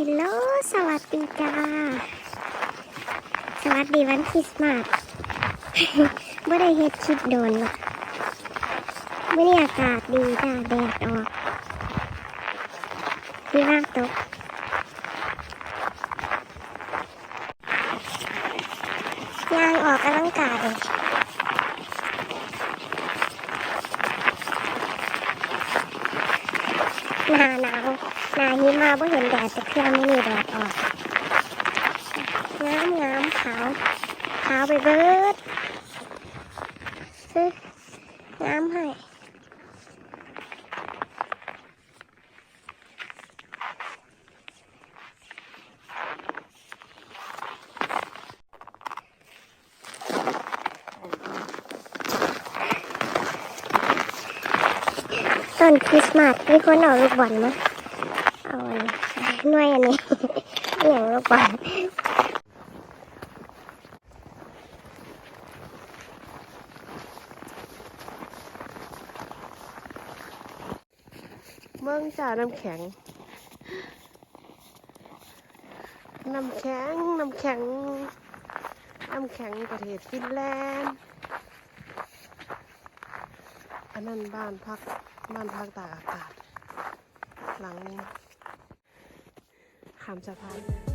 ฮลโหลสวัสดีจ้า สวัสดีวันคริสต์มาสไม่ได้เฮ็ดคลิปโดนหรอกไม่ได้อากาศดีจ้าแดดออกพี่ว่างตกยางออกกำลังกายหนาหนาว นาหิมะบ่เห็นแดดจะเคลื่อนไม่มีแดดออกงามงามขาวขาวไปเบิดฮึงามให้ต้นคริสต์มาสมีคนเอาลูกบอลมา เอาอันนี้หน่วยอันนี้อหย่างลูกบอลเมืองจ่าน้ำแข็ง น้ำแข็ง น้ำแข็ง น้ำแข็งประเทศฟินแลนด์ อันนั้นบ้านพัก บ้านพักตากอากาศ หลังนี้ ขามสะพาน